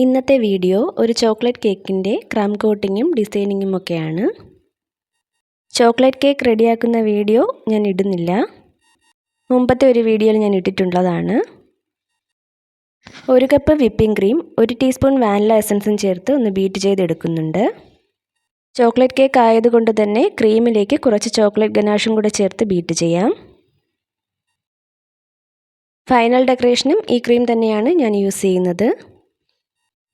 ഇന്നത്തെ വീഡിയോ ഒരു ചോക്ലേറ്റ് കേക്കിന്റെ ക്രം കോട്ടിങ്ങും ഡിസൈനിങ്ങും ഒക്കെയാണ് ചോക്ലേറ്റ് കേക്ക് റെഡിയാക്കുന്ന വീഡിയോ ഞാൻ ഇടുന്നില്ല. മുമ്പത്തെ ഒരു വീഡിയോയിൽ ഞാൻ ഇട്ടിട്ടുള്ളതാണ്. ഒരു കപ്പ് വിപ്പിംഗ് ക്രീം ഒരു ടീസ്പൂൺ വാനില എസൻസും ചേർത്ത് ഒന്ന് ബീറ്റ് ചെയ്തെടുക്കുന്നുണ്ട്. ചോക്ലേറ്റ് കേക്ക് ആയതുകൊണ്ട് തന്നെ ക്രീമിലേക്ക് കുറച്ച് ചോക്ലേറ്റ് ഗനാഷും കൂടെ ചേർത്ത് ബീറ്റ് ചെയ്യാം. ഫൈനൽ ഡെക്കറേഷനും ഈ ക്രീം തന്നെയാണ് ഞാൻ യൂസ് ചെയ്യുന്നത്.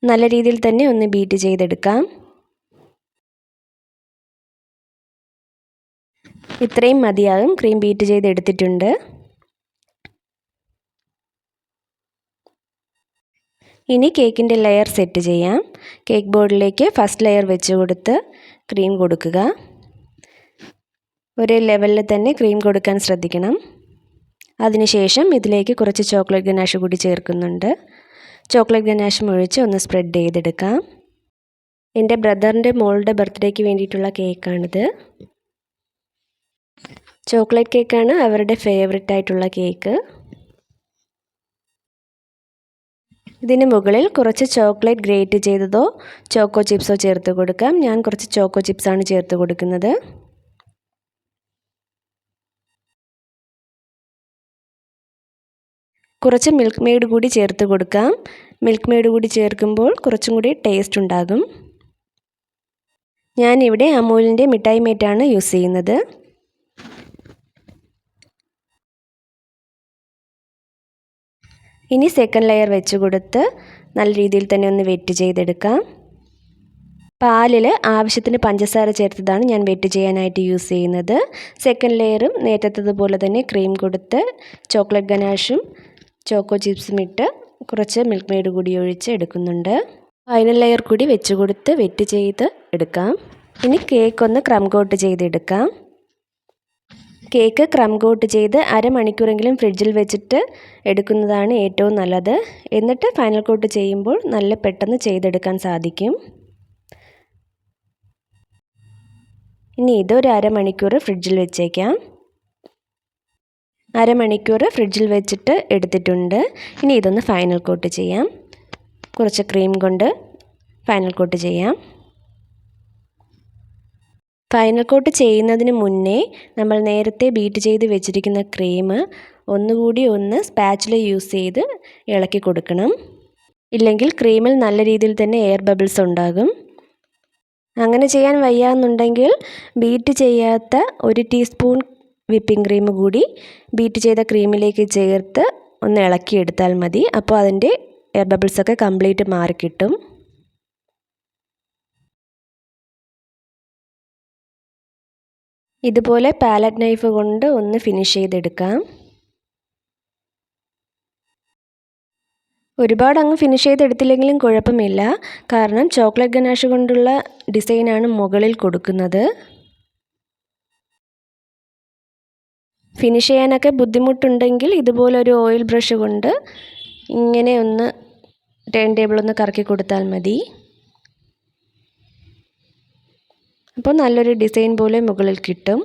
നല്ല രീതിയിൽ തന്നെ ഒന്ന് ബീറ്റ് ചെയ്തെടുക്കാം. ഇത്രയും മതിയാകും. ക്രീം ബീറ്റ് ചെയ്തെടുത്തിട്ടുണ്ട്. ഇനി കേക്കിന്റെ ലെയർ സെറ്റ് ചെയ്യാം. കേക്ക് ബോർഡിലേക്ക് ഫസ്റ്റ് ലെയർ വെച്ച് കൊടുത്ത് ക്രീം കൊടുക്കുക. ഒരേ ലെവലിൽ തന്നെ ക്രീം കൊടുക്കാൻ ശ്രദ്ധിക്കണം. അതിനുശേഷം ഇതിലേക്ക് കുറച്ച് ചോക്ലേറ്റ് ഗനാഷ് കൂടി ചേർക്കുന്നുണ്ട്. ചോക്ലേറ്റ് ഗനാഷും ഒഴിച്ച് ഒന്ന് സ്പ്രെഡ് ചെയ്തെടുക്കാം. എന്റെ ബ്രദറിന്റെ മോളുടെ ബർത്ത്ഡേക്ക് വേണ്ടിയിട്ടുള്ള കേക്കാണിത്. ചോക്ലേറ്റ് കേക്കാണ് അവരുടെ ഫേവററ്റ് ആയിട്ടുള്ള കേക്ക്. ഇതിന് മുകളിൽ കുറച്ച് ചോക്ലേറ്റ് ഗ്രേറ്റ് ചെയ്തതോ ചോക്കോ ചിപ്സോ ചേർത്ത് കൊടുക്കാം. ഞാൻ കുറച്ച് ചോക്കോ ചിപ്സാണ് ചേർത്ത് കൊടുക്കുന്നത്. കുറച്ച് മിൽക്ക് മെയ്ഡ് കൂടി ചേർത്ത് കൊടുക്കാം. മിൽക്ക് മെയ്ഡ് കൂടി ചേർക്കുമ്പോൾ കുറച്ചും കൂടി ടേസ്റ്റ് ഉണ്ടാകും. ഞാനിവിടെ അമൂലിന്റെ മിഠായി മേറ്റാണ് യൂസ് ചെയ്യുന്നത്. ഇനി സെക്കൻഡ് ലെയർ വെച്ച് കൊടുത്ത് നല്ല രീതിയിൽ തന്നെ ഒന്ന് വെറ്റ് ചെയ്തെടുക്കാം. പാലിൽ ആവശ്യത്തിന് പഞ്ചസാര ചേർത്തതാണ് ഞാൻ വെറ്റ് ചെയ്യാനായിട്ട് യൂസ് ചെയ്യുന്നത്. സെക്കൻഡ് ലെയറും നേരത്തതുപോലെ തന്നെ ക്രീം കൊടുത്ത് ചോക്ലേറ്റ് ഗനാഷും ചോക്കോ ചിപ്സും ഇട്ട് കുറച്ച് മിൽക്ക് മെയ്ഡ് കൂടി ഒഴിച്ച് എടുക്കുന്നുണ്ട്. ഫൈനൽ ലെയർ കൂടി വെച്ച് കൊടുത്ത് വെറ്റ് ചെയ്ത് എടുക്കാം. ഇനി കേക്ക് ഒന്ന് ക്രം കോട്ട് ചെയ്തെടുക്കാം കേക്ക് ക്രം കോട്ട് ചെയ്ത് അരമണിക്കൂറെങ്കിലും ഫ്രിഡ്ജിൽ വെച്ചിട്ട് എടുക്കുന്നതാണ് ഏറ്റവും നല്ലത്. എന്നിട്ട് ഫൈനൽ കോട്ട് ചെയ്യുമ്പോൾ നല്ല പെട്ടെന്ന് ചെയ്തെടുക്കാൻ സാധിക്കും. ഇനി ഇതൊരു അരമണിക്കൂർ ഫ്രിഡ്ജിൽ വെച്ചേക്കാം. അരമണിക്കൂർ ഫ്രിഡ്ജിൽ വെച്ചിട്ട് എടുത്തിട്ടുണ്ട്. ഇനി ഇതൊന്ന് ഫൈനൽ കോട്ട് ചെയ്യാം. കുറച്ച് ക്രീം കൊണ്ട് ഫൈനൽ കോട്ട് ചെയ്യാം. ഫൈനൽ കോട്ട് ചെയ്യുന്നതിന് മുന്നേ നമ്മൾ നേരത്തെ ബീറ്റ് ചെയ്ത് വെച്ചിരിക്കുന്ന ക്രീം ഒന്നുകൂടി ഒന്ന് സ്പാച്ചിൽ യൂസ് ചെയ്ത് ഇളക്കി കൊടുക്കണം. ഇല്ലെങ്കിൽ ക്രീമിൽ നല്ല രീതിയിൽ തന്നെ എയർ ബബിൾസ് ഉണ്ടാകും. അങ്ങനെ ചെയ്യാൻ വയ്യാന്നുണ്ടെങ്കിൽ ബീറ്റ് ചെയ്യാത്ത ഒരു ടീസ്പൂൺ വിപ്പിംഗ് ക്രീം കൂടി ബീറ്റ് ചെയ്ത ക്രീമിലേക്ക് ചേർത്ത് ഒന്ന് ഇളക്കിയെടുത്താൽ മതി. അപ്പോൾ അതിന്റെ എയർ ബബിൾസൊക്കെ കംപ്ലീറ്റ് മാറിക്കിട്ടും ഇതുപോലെ പാലറ്റ് നൈഫ് കൊണ്ട് ഒന്ന് ഫിനിഷ് ചെയ്തെടുക്കാം. ഒരുപാട് അങ്ങ് ഫിനിഷ് ചെയ്തെടുത്തില്ലെങ്കിലും കുഴപ്പമില്ല. കാരണം ചോക്ലേറ്റ് ഗനാഷ് കൊണ്ടുള്ള ഡിസൈനാണ് മുകളിൽ കൊടുക്കുന്നത്. ഫിനിഷ് ചെയ്യാനൊക്കെ ബുദ്ധിമുട്ടുണ്ടെങ്കിൽ ഇതുപോലൊരു ഓയിൽ ബ്രഷ് കൊണ്ട് ഇങ്ങനെ ഒന്ന് ടേൺ ടേബിൾ ഒന്ന് കറക്കി കൊടുത്താൽ മതി. അപ്പോൾ നല്ലൊരു ഡിസൈൻ പോലെ മുകളിൽ കിട്ടും.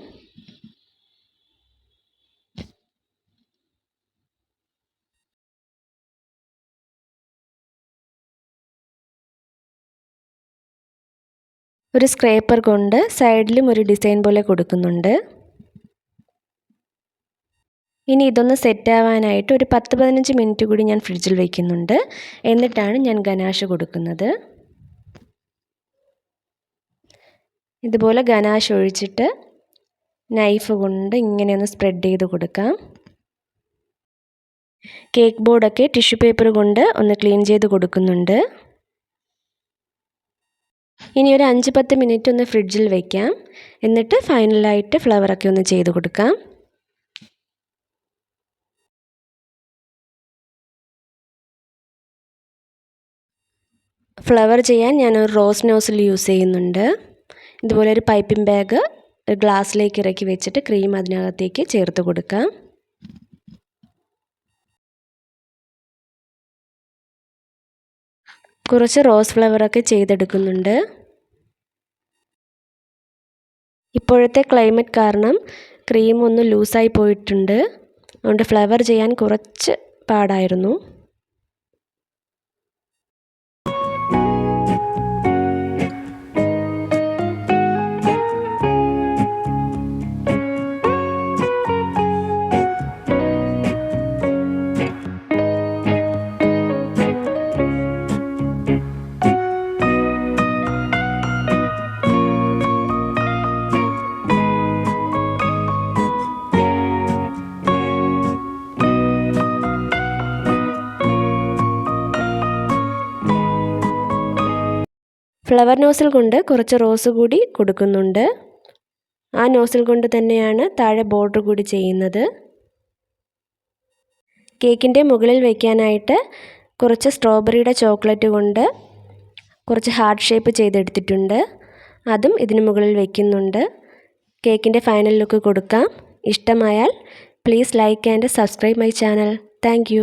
ഒരു സ്ക്രേപ്പർ കൊണ്ട് സൈഡിലും ഒരു ഡിസൈൻ പോലെ കൊടുക്കുന്നുണ്ട്. ഇനി ഇതൊന്ന് സെറ്റ് ആവാനായിട്ട് ഒരു പത്ത് പതിനഞ്ച് മിനിറ്റ് കൂടി ഞാൻ ഫ്രിഡ്ജിൽ വയ്ക്കുന്നുണ്ട് എന്നിട്ടാണ് ഞാൻ ഗനാഷ് കൊടുക്കുന്നത്. ഇതുപോലെ ഗനാഷ് ഒഴിച്ചിട്ട് നൈഫ് കൊണ്ട് ഇങ്ങനെയൊന്ന് സ്പ്രെഡ് ചെയ്ത് കൊടുക്കാം. കേക്ക് ബോർഡൊക്കെ ടിഷ്യൂ പേപ്പർ കൊണ്ട് ഒന്ന് ക്ലീൻ ചെയ്ത് കൊടുക്കുന്നുണ്ട്. ഇനി ഒരു അഞ്ച് പത്ത് മിനിറ്റ് ഒന്ന് ഫ്രിഡ്ജിൽ വയ്ക്കാം എന്നിട്ട് ഫൈനലായിട്ട് ഫ്ലവറൊക്കെ ഒന്ന് ചെയ്ത് കൊടുക്കാം. ഫ്ലവർ ചെയ്യാൻ ഞാൻ ഒരു റോസ് നോസിൽ യൂസ് ചെയ്യുന്നുണ്ട്. ഇതുപോലെ ഒരു പൈപ്പിംഗ് ബാഗ് ഒരു ഗ്ലാസ്സിലേക്ക് ഇറക്കി വെച്ചിട്ട് ക്രീം അതിനകത്തേക്ക് ചേർത്ത് കൊടുക്കാം. കുറച്ച് റോസ് ഫ്ലവറൊക്കെ ചെയ്തെടുക്കുന്നുണ്ട്. ഇപ്പോഴത്തെ ക്ലൈമറ്റ് കാരണം ക്രീം ഒന്ന് ലൂസായി പോയിട്ടുണ്ട്. അതുകൊണ്ട് ഫ്ലവർ ചെയ്യാൻ കുറച്ച് പാടായിരുന്നു. ഫ്ലവർ നോസിൽ കൊണ്ട് കുറച്ച് റോസ് കൂടി കൊടുക്കുന്നുണ്ട്. ആ നോസിൽ കൊണ്ട് തന്നെയാണ് താഴെ ബോർഡർ കൂടി ചെയ്യുന്നത്. കേക്കിന്റെ മുകളിൽ വയ്ക്കാനായിട്ട് കുറച്ച് സ്ട്രോബെറിയുടെ ചോക്ലേറ്റ് കൊണ്ട് കുറച്ച് ഹാർട്ട് ഷേപ്പ് ചെയ്തെടുത്തിട്ടുണ്ട്. അതും ഇതിന് മുകളിൽ വയ്ക്കുന്നുണ്ട് കേക്കിന്റെ ഫൈനൽ ലുക്ക് കൊടുക്കാം. ഇഷ്ടമായാൽ please like and subscribe my channel. Thank